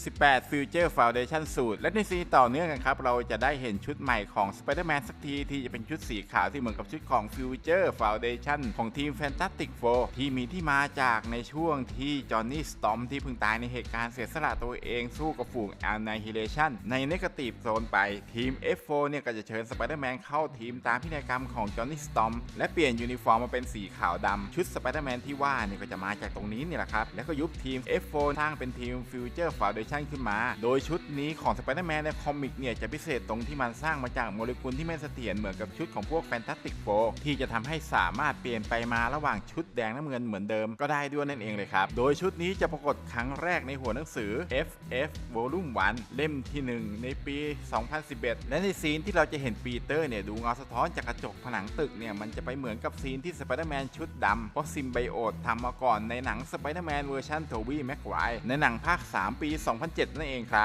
18 Future Foundation Suit และในซีต่อเนื่องกันครับ เราจะได้เห็นชุดใหม่ของ Spider-Man สักทีที่จะเป็นชุดสีขาวที่เหมือนกับชุดของ Future Foundation ของทีม Fantastic Four ที่มีที่มาจากในช่วงที่จอห์นนี่สตอมที่เพิ่งตายในเหตุการณ์เสียสละตัวเองสู้กับฝูง Annihilation ใน Negative Zone ไปทีม F4 เนี่ยก็จะเชิญ Spider-Man เข้าทีมตามพินัยกรรมของจอห์นนี่สตอมและเปลี่ยนยูนิฟอร์มมาเป็นสีขาวดำชุด Spider-Man ที่ว่าเนี่ยก็จะมาจากตรงนี้นี่แหละครับแล้วก็ยุบทีม F4 สร้างเป็นทีม Future Foundation ขึ้นมา โดยชุดนี้ของ Spider-Man ในคอมิกเนี่ยจะพิเศษตรงที่มันสร้างมาจากโมเลกุลที่ไม่เสถียรเหมือนกับชุดของพวก Fantastic Four ที่จะทำให้สามารถเปลี่ยนไปมาระหว่างชุดแดงน้ำเงินเหมือนเดิมก็ได้ด้วยนั่นเองเลยครับ โดยชุดนี้จะปรากฏครั้งแรกในหัวหนังสือ FF Volume 1 เล่มที่ 1 ในปี 2011 และในซีนที่เราจะเห็นปีเตอร์เนี่ยดูเงาสะท้อนจากกระจกผนังตึกเนี่ยมันจะไปเหมือนกับซีนที่สไปเดอร์แมนชุดดำเพราะซิมไบโอตทำมาก่อนในหนังสไปเดอร์แมนเวอร์ชันโทบี้แม็กไวในหนังภาค 3 ปี2007 นั่นเองครับ